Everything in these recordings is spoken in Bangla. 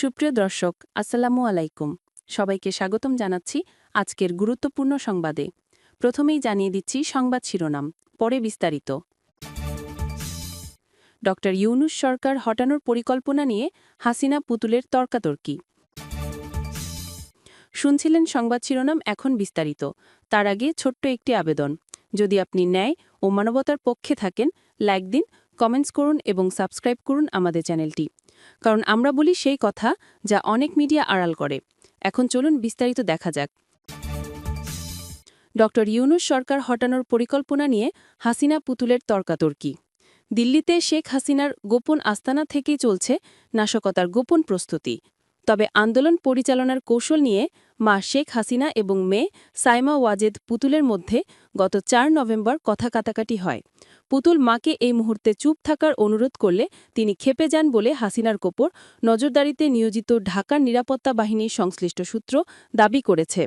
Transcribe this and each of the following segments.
সুপ্রিয় দর্শক, আসসালামু আলাইকুম। সবাইকে স্বাগতম জানাচ্ছি আজকের গুরুত্বপূর্ণ সংবাদে। প্রথমেই জানিয়ে দিচ্ছি সংবাদ শিরোনাম, পরে বিস্তারিত। ড ইউনুস সরকার হটানোর পরিকল্পনা নিয়ে হাসিনা পুতুলের তর্কাতর্কি। শুনছিলেন সংবাদ শিরোনাম এখন বিস্তারিত। তার আগে ছোট্ট একটি আবেদন। যদি আপনি ন্যায় ও মানবতার পক্ষে থাকেন, লাইক দিন, কমেন্টস করুন এবং সাবস্ক্রাইব করুন আমাদের চ্যানেলটি। কারণ আমরা বলি সেই কথা যা অনেক মিডিয়া আড়াল করে। এখন চলুন বিস্তারিত দেখা যাক। ড ইউনুস সরকার হটানোর পরিকল্পনা নিয়ে হাসিনা পুতুলের তর্কাতর্কি। দিল্লিতে শেখ হাসিনার গোপন আস্তানা থেকেই চলছে নাশকতার গোপন প্রস্তুতি। তবে আন্দোলন পরিচালনার কৌশল নিয়ে মা শেখ হাসিনা এবং মেয়ে সাইমা ওয়াজেদ পুতুলের মধ্যে গত চার নভেম্বর কথা কাটাকাটি হয়। পুতুল মাকে এই মুহূর্তে চুপ থাকার অনুরোধ করলে তিনি খেপে যান বলে হাসিনার কোপর নজরদারিতে নিয়োজিত ঢাকার নিরাপত্তা বাহিনীর সংশ্লিষ্ট সূত্র দাবি করেছে।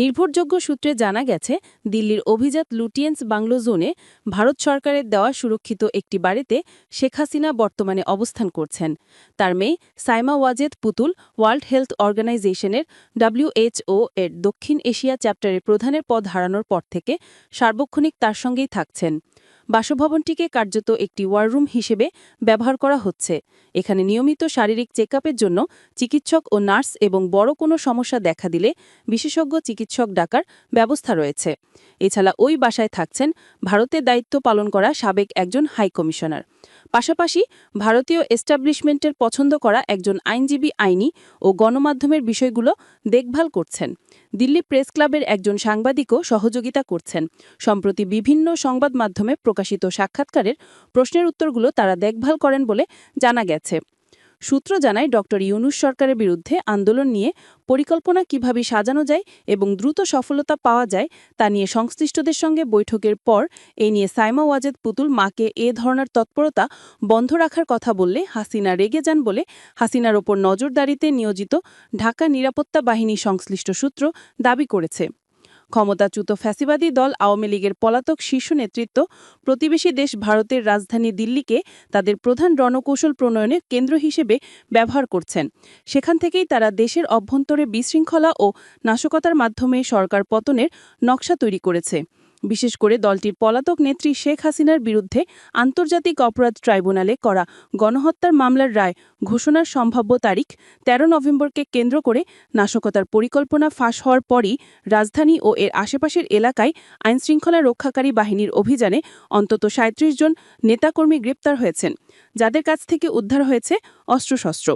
নির্ভরযোগ্য সূত্রে জানা গেছে, দিল্লির অভিজাত লুটিয়েন্স বাংলো জোনে ভারত সরকারের দেওয়া সুরক্ষিত একটি বাড়িতে শেখ হাসিনা বর্তমানে অবস্থান করছেন। তার মেয়ে সাইমা ওয়াজেদ পুতুল ওয়ার্ল্ড হেলথ অর্গানাইজেশনের ডাব্লিউএইচও এর দক্ষিণ এশিয়া চ্যাপ্টারের প্রধানের পদ হারানোর পর থেকে সার্বক্ষণিক তার সঙ্গেই থাকছেন। বাসভবনটিকে কার্যত একটি ওয়াররুম হিসেবে ব্যবহার করা হচ্ছে। এখানে নিয়মিত শারীরিক চেক জন্য চিকিৎসক ও নার্স এবং বড় কোনো সমস্যা দেখা দিলে বিশেষজ্ঞ, চিকিৎসক ডাকার ব্যবস্থা রয়েছে। এছাড়া ওই বাসায় থাকছেন ভারতে দায়িত্ব পালন করা সাবেক একজন হাই কমিশনার পাশাপাশি ভারতীয় এস্টাবলিশমেন্টের পছন্দ করা একজন আইনজীবী আইনি ও গণমাধ্যমের বিষয়গুলো দেখভাল করছেন। দিল্লি প্রেস ক্লাবের একজন সাংবাদিকও সহযোগিতা করছেন। সম্প্রতি বিভিন্ন সংবাদ মাধ্যমে প্রকাশিত সাক্ষাৎকারের প্রশ্নের উত্তরগুলো তারা দেখভাল করেন বলে জানা গেছে। সূত্র জানায় ড ইউনুস সরকারের বিরুদ্ধে আন্দোলন নিয়ে পরিকল্পনা কীভাবে সাজানো যায় এবং দ্রুত সফলতা পাওয়া যায়, তা নিয়ে সংশ্লিষ্টদের সঙ্গে বৈঠকের পর এ নিয়ে সাইমা ওয়াজেদ পুতুল মাকে এ ধরনের তৎপরতা বন্ধ রাখার কথা বললে হাসিনা রেগে যান বলে হাসিনার ওপর নজরদারিতে নিয়োজিত ঢাকা নিরাপত্তা বাহিনী সংশ্লিষ্ট সূত্র দাবি করেছে। ক্ষমতাচ্যুত ফ্যাসিবাদী দল আওয়ামী লীগের পলাতক শীর্ষ নেতৃত্ব প্রতিবেশী দেশ ভারতের রাজধানী দিল্লিকে তাদের প্রধান রণকৌশল প্রণয়নের কেন্দ্র হিসেবে ব্যবহার করছেন। সেখান থেকেই তারা দেশের অভ্যন্তরে বিশৃঙ্খলা ও নাশকতার মাধ্যমে সরকার পতনের নকশা তৈরি করেছে। বিশেষ করে দলটির পলাতক নেত্রী শেখ হাসিনার বিরুদ্ধে আন্তর্জাতিক অপরাধ ট্রাইব্যুনালে করা গণহত্যার মামলার রায় ঘোষণার সম্ভাব্য তারিখ ১৩ নভেম্বরকে কেন্দ্র করে নাশকতার পরিকল্পনা ফাঁস হওয়ার পরই রাজধানী ও এর আশেপাশের এলাকায় আইনশৃঙ্খলা রক্ষাকারী বাহিনীর অভিযানে অন্তত সাঁত্রিশ জন নেতাকর্মী গ্রেপ্তার হয়েছেন। যাদের কাছ থেকে উদ্ধার হয়েছে অস্ত্রশস্ত্র।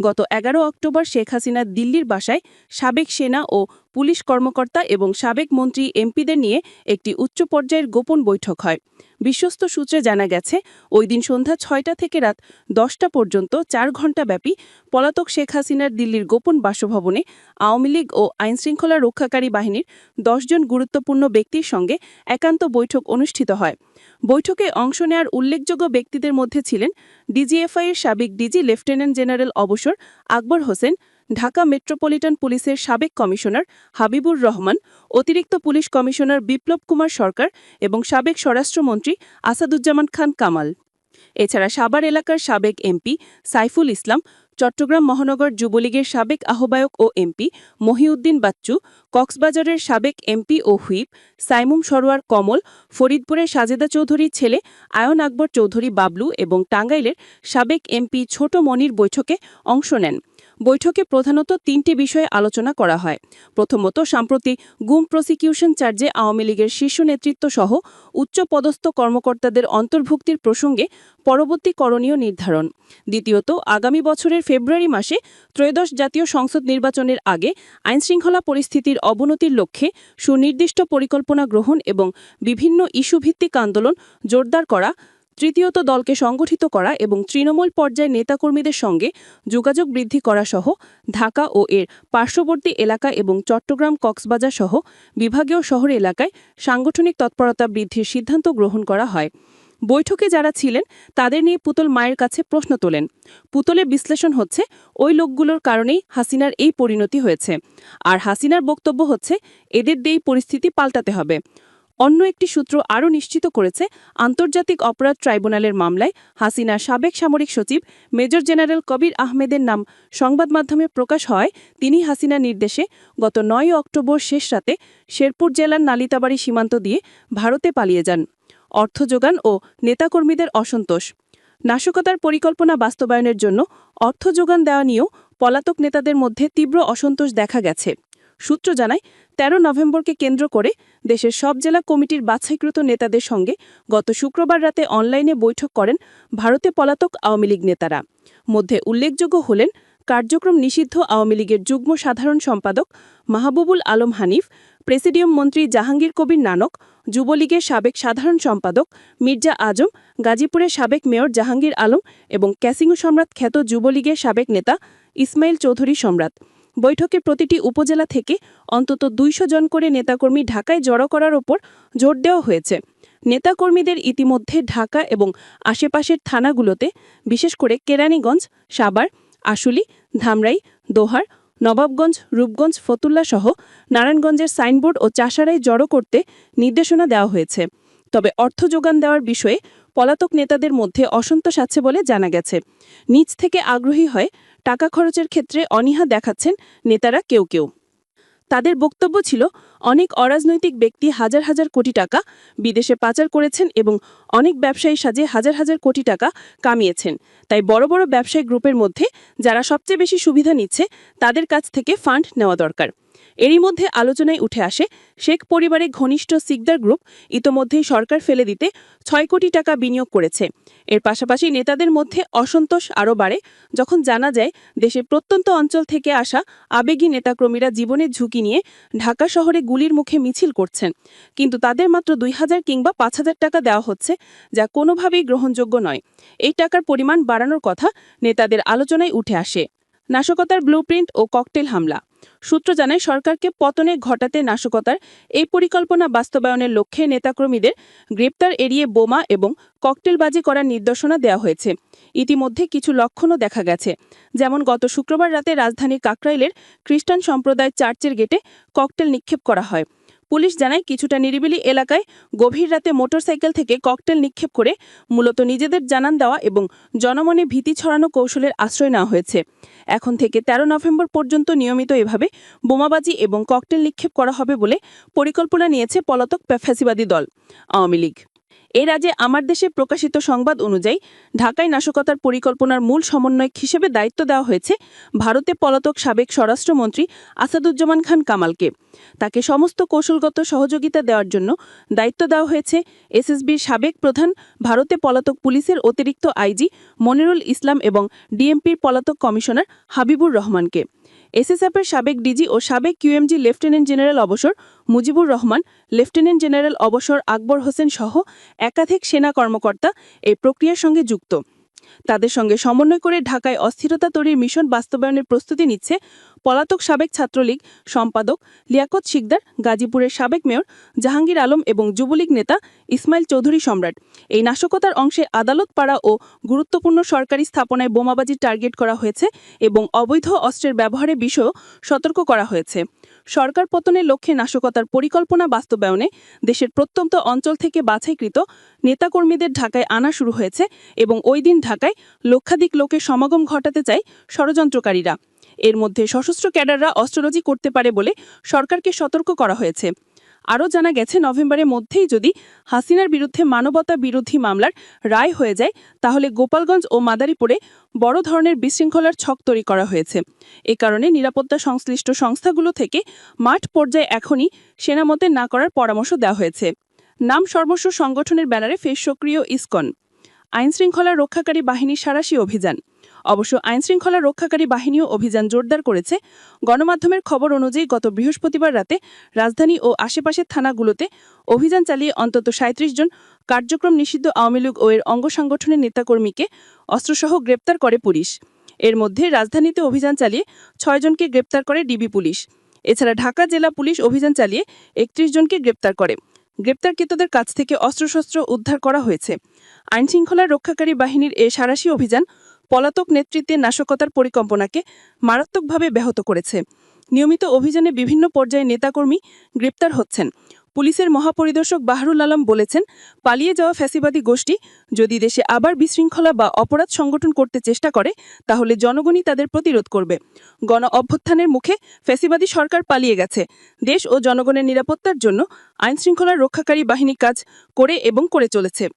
গত এগারো অক্টোবর শেখ হাসিনা দিল্লির বাসায় সাবেক সেনা ও পুলিশ কর্মকর্তা এবং সাবেক মন্ত্রী এমপিদের নিয়ে একটি উচ্চ পর্যায়ের গোপন বৈঠক হয়। বিশ্বস্ত সূত্রে জানা গেছে, ওই দিন সন্ধ্যা ছয়টা থেকে রাত দশটা পর্যন্ত চার ঘণ্টাব্যাপী পলাতক শেখ হাসিনার দিল্লির গোপন বাসভবনে আওয়ামী লীগ ও আইনশৃঙ্খলা রক্ষাকারী বাহিনীর দশজন গুরুত্বপূর্ণ ব্যক্তির সঙ্গে একান্ত বৈঠক অনুষ্ঠিত হয়। বৈঠকে অংশ নেয়ার উল্লেখযোগ্য ব্যক্তিদের মধ্যে ছিলেন ডিজিএফআইয়ের সাবেক ডিজি লেফটেন্যান্ট জেনারেল অবসর আকবর হোসেন, ঢাকা মেট্রোপলিটন পুলিশের সাবেক কমিশনার হাবিবুর রহমান, অতিরিক্ত পুলিশ কমিশনার বিপ্লব কুমার সরকার এবং সাবেক স্বরাষ্ট্রমন্ত্রী আসাদুজ্জামান খান কামাল। এছাড়া সাবার এলাকার সাবেক এমপি সাইফুল ইসলাম চট্টগ্রাম মহানগর যুবলীগের সাবেক আহ্বায়ক ও এমপি মহিউদ্দিন বাচ্চু, কক্সবাজারের সাবেক এমপি ও হুইপ সাইমুম সরোয়ার কমল, ফরিদপুরের সাজেদা চৌধুরীর ছেলে আয়ন আকবর চৌধুরী বাবলু এবং টাঙ্গাইলের সাবেক এমপি ছোট মনির বৈঠকে অংশ নেন। বৈঠকে প্রধানত তিনটি বিষয়ে আলোচনা করা হয়। প্রথমত, সাম্প্রতি গুম প্রসিকিউশন চার্জে আওয়ামী লীগের শীর্ষ নেতৃত্ব সহ উচ্চ পদস্থ কর্মকর্তাদের অন্তর্ভুক্তির প্রসঙ্গে পরবর্তী করণীয় নির্ধারণ। দ্বিতীয়ত, আগামী বছরের ফেব্রুয়ারি মাসে ত্রয়োদশ জাতীয় সংসদ নির্বাচনের আগে আইনশৃঙ্খলা পরিস্থিতির অবনতির লক্ষ্যে সুনির্দিষ্ট পরিকল্পনা গ্রহণ এবং বিভিন্ন ইস্যুভিত্তিক আন্দোলন জোরদার করা তৃতীয়ত দলকে সংগঠিত করা এবং তৃণমূল পর্যায়ে নেতাকর্মীদের সঙ্গে যোগাযোগ বৃদ্ধি করা সহ ঢাকা ও এর পার্শ্ববর্তী এলাকা এবং চট্টগ্রাম কক্সবাজার সহ বিভাগীয় শহর এলাকায় সাংগঠনিক তৎপরতা বৃদ্ধির সিদ্ধান্ত গ্রহণ করা হয়। বৈঠকে যারা ছিলেন, তাদের নিয়ে পুতুল মায়ের কাছে প্রশ্ন তোলেন। পুতলের বিশ্লেষণ হচ্ছে, ওই লোকগুলোর কারণেই হাসিনার এই পরিণতি হয়েছে। আর হাসিনার বক্তব্য হচ্ছে, এদের দিয়েই পরিস্থিতি পাল্টাতে হবে। অন্য একটি সূত্র আরও নিশ্চিত করেছে, আন্তর্জাতিক অপরাধ ট্রাইব্যুনালের মামলায় হাসিনার সাবেক সামরিক সচিব মেজর জেনারেল কবির আহমেদের নাম সংবাদ মাধ্যমে প্রকাশ হয়। তিনি হাসিনার নির্দেশে গত নয় অক্টোবর শেষ রাতে শেরপুর জেলার নালিতাবাড়ি সীমান্ত দিয়ে ভারতে পালিয়ে যান। অর্থ যোগান ও নেতাকর্মীদের অসন্তোষ। নাশকতার পরিকল্পনা বাস্তবায়নের জন্য অর্থ যোগান দেওয়া নিয়েও পলাতক নেতাদের মধ্যে তীব্র অসন্তোষ দেখা গেছে। সূত্র জানায় ১৩ নভেম্বরকে কেন্দ্র করে দেশের সব জেলা কমিটির বাছাইকৃত নেতাদের সঙ্গে গত শুক্রবার রাতে অনলাইনে বৈঠক করেন ভারতে পলাতক আওয়ামী লীগ নেতারা। মধ্যে উল্লেখযোগ্য হলেন, কার্যক্রম নিষিদ্ধ আওয়ামী লীগের যুগ্ম সাধারণ সম্পাদক মাহবুবুল আলম হানিফ, প্রেসিডিয়াম মন্ত্রী জাহাঙ্গীর কবির নানক, যুবলীগের সাবেক সাধারণ সম্পাদক মির্জা আজম, গাজীপুরের সাবেক মেয়র জাহাঙ্গীর আলম এবং ক্যাসিংও সম্রাট খ্যাত যুবলীগের সাবেক নেতা ইসমাইল চৌধুরী সম্রাট। বৈঠকে প্রতিটি উপজেলা থেকে অন্তত দুইশো জন করে নেতাকর্মী ঢাকায় জড়ো করার ওপর জোর দেওয়া হয়েছে। নেতাকর্মীদের ইতিমধ্যে ঢাকা এবং আশেপাশের থানাগুলোতে, বিশেষ করে কেরানীগঞ্জ সাবার আশুলি, ধামরাই, দোহার, নবাবগঞ্জ, রূপগঞ্জ, ফতুল্লা সহ নারায়ণগঞ্জের সাইনবোর্ড ও চাষারাই জড়ো করতে নির্দেশনা দেওয়া হয়েছে। তবে অর্থ যোগান দেওয়ার বিষয়ে পলাতক নেতাদের মধ্যে অসন্তোষ আছে বলে জানা গেছে। নিজ থেকে আগ্রহী হয় টাকা খরচের ক্ষেত্রে অনীহা দেখাচ্ছেন নেতারা কেউ কেউ। তাদের বক্তব্য ছিল, অনেক অরাজনৈতিক ব্যক্তি হাজার হাজার কোটি টাকা বিদেশে পাচার করেছেন এবং অনেক ব্যবসায়ী সাজে হাজার হাজার কোটি টাকা কামিয়েছেন। তাই বড় বড় ব্যবসায়ী গ্রুপের মধ্যে যারা সবচেয়ে বেশি সুবিধা নিচ্ছে, তাদের কাছ থেকে ফান্ড নেওয়া দরকার। এরই মধ্যে আলোচনায় উঠে আসে, শেখ পরিবারের ঘনিষ্ঠ সিকদার গ্রুপ ইতোমধ্যেই সরকার ফেলে দিতে ছয় কোটি টাকা বিনিয়োগ করেছে। এর পাশাপাশি নেতাদের মধ্যে অসন্তোষ আরও বাড়ে, যখন জানা যায় দেশের প্রত্যন্ত অঞ্চল থেকে আসা আবেগী নেতাকর্মীরা জীবনের ঝুঁকি নিয়ে ঢাকা শহরে গুলির মুখে মিছিল করছেন। কিন্তু তাদের মাত্র দুই হাজার কিংবা পাঁচ হাজার টাকা দেওয়া হচ্ছে, যা কোনোভাবেই গ্রহণযোগ্য নয়। এই টাকার পরিমাণ বাড়ানোর কথা নেতাদের আলোচনায় উঠে আসে। নাশকতার ব্লুপ্রিন্ট ও ককটেল হামলা সূত্র জানায়, সরকারকে পতনে ঘটাতে নাশকতার এই পরিকল্পনা বাস্তবায়নের লক্ষ্যে নেতাকর্মীদের গ্রেপ্তার এড়িয়ে বোমা এবং ককটেলবাজি করার নির্দেশনা দেওয়া হয়েছে। ইতিমধ্যে কিছু লক্ষণও দেখা গেছে। যেমন, গত শুক্রবার রাতে রাজধানীর কাকরাইলের খ্রিস্টান সম্প্রদায় চার্চের গেটে ককটেল নিক্ষেপ করা হয়। পুলিশ জানায় কিছুটা নিরিবিলি এলাকায় গভীর রাতে মোটরসাইকেল থেকে ককটেল নিক্ষেপ করে মূলত নিজেদের জানান দেওয়া এবং জনমনে ভীতি ছড়ানো কৌশলের আশ্রয় নেওয়া হয়েছে। এখন থেকে ১৩ নভেম্বর পর্যন্ত নিয়মিত এভাবে বোমাবাজি এবং ককটেল নিক্ষেপ করা হবে বলে পরিকল্পনা নিয়েছে পলাতক ফ্যাসিবাদী দল। আওয়ামী লীগ। এর আগে আমার দেশে প্রকাশিত সংবাদ অনুযায়ী ঢাকায় নাশকতার পরিকল্পনার মূল সমন্বয়ক হিসেবে দায়িত্ব দেওয়া হয়েছে ভারতে পলাতক সাবেক স্বরাষ্ট্রমন্ত্রী আসাদুজ্জামান খান কামালকে। তাকে সমস্ত কৌশলগত সহযোগিতা দেওয়ার জন্য দায়িত্ব দেওয়া হয়েছে এসএসবির সাবেক প্রধান ভারতে পলাতক পুলিশের অতিরিক্ত আইজি মনিরুল ইসলাম এবং ডিএমপির পলাতক কমিশনার হাবিবুর রহমানকে। এসএসএফের সাবেক ডিজি ও সাবেক কিউএমজি লেফটেন্যান্ট জেনারেল অবসর মুজিবুর রহমান, লেফটেন্যান্ট জেনারেল অবসর আকবর হোসেন সহ একাধিক সেনা কর্মকর্তা এই প্রক্রিয়ার সঙ্গে যুক্ত। তাদের সঙ্গে সমন্বয় করে ঢাকায় অস্থিরতা তৈরির মিশন বাস্তবায়নের প্রস্তুতি নিচ্ছে পলাতক সাবেক ছাত্রলীগ সম্পাদক লিয়াকত শিকদার, গাজীপুরের সাবেক মেয়র জাহাঙ্গীর আলম এবং যুবলীগ নেতা ইসমাইল চৌধুরী সম্রাট। এই নাশকতার অংশে আদালত পাড়া ও গুরুত্বপূর্ণ সরকারি স্থাপনায় বোমাবাজি টার্গেট করা হয়েছে এবং অবৈধ অস্ত্রের ব্যবহারের বিষয়েও সতর্ক করা হয়েছে। সরকার পতনের লক্ষ্যে নাশকতার পরিকল্পনা বাস্তবায়নে দেশের প্রত্যন্ত অঞ্চল থেকে বাছাইকৃত নেতাকর্মীদের ঢাকায় আনা শুরু হয়েছে এবং ওই দিন ঢাকায় লক্ষাধিক লোকের সমাগম ঘটাতে চায় ষড়যন্ত্রকারীরা। এর মধ্যে সশস্ত্র ক্যাডাররা অস্ত্রলজি করতে পারে বলে সরকারকে সতর্ক করা হয়েছে। আরও জানা গেছে, নভেম্বরের মধ্যেই যদি হাসিনার বিরুদ্ধে মানবতা বিরোধী মামলার রায় হয়ে যায়, তাহলে গোপালগঞ্জ ও মাদারীপুরে বড় ধরনের বিশৃঙ্খলার ছক তৈরি করা হয়েছে। এ কারণে নিরাপত্তা সংশ্লিষ্ট সংস্থাগুলো থেকে মাঠ পর্যায়ে এখনই সেনামতে না করার পরামর্শ দেওয়া হয়েছে। নাম সর্বস্ব সংগঠনের ব্যানারে ফের সক্রিয় ইসকন। আইনশৃঙ্খলা রক্ষাকারী বাহিনীর সারাশি অভিযান। অবশ্য আইনশৃঙ্খলা রক্ষাকারী বাহিনীও অভিযান জোরদার করেছে। গণমাধ্যমের খবর অনুযায়ী গত বৃহস্পতিবার রাতে রাজধানী ও আশেপাশের থানাগুলোতে অভিযান চালিয়ে অন্তত সাঁত্রিশ জন কার্যক্রম নিষিদ্ধ আওয়ামী লীগ ও এর অঙ্গ সংগঠনের নেতাকর্মীকে অস্ত্রসহ গ্রেপ্তার করে পুলিশ। এর মধ্যে রাজধানীতে অভিযান চালিয়ে ছয়জনকে গ্রেপ্তার করে ডিবি পুলিশ। এছাড়া ঢাকা জেলা পুলিশ অভিযান চালিয়ে একত্রিশ জনকে গ্রেপ্তার করে। গ্রেপ্তারকৃতদের কাছ থেকে অস্ত্রশস্ত্র উদ্ধার করা হয়েছে। আইনশৃঙ্খলা রক্ষাকারী বাহিনীর এ সারাশি অভিযান পলাতক নেতৃত্বে নাশকতার পরিকল্পনাকে মারাত্মকভাবে ব্যাহত করেছে। নিয়মিত অভিযানে বিভিন্ন পর্যায়ে নেতাকর্মী গ্রেপ্তার হচ্ছেন। পুলিশের মহাপরিদর্শক বাহরুল আলম বলেছেন, পালিয়ে যাওয়া ফ্যাসিবাদী গোষ্ঠী যদি দেশে আবার বিশৃঙ্খলা বা অপরাধ সংগঠন করতে চেষ্টা করে, তাহলে জনগণই তাদের প্রতিরোধ করবে। গণ অভ্যুত্থানের মুখে ফ্যাসিবাদী সরকার পালিয়ে গেছে। দেশ ও জনগণের নিরাপত্তার জন্য আইনশৃঙ্খলা রক্ষাকারী বাহিনী কাজ করে এবং করে চলেছে।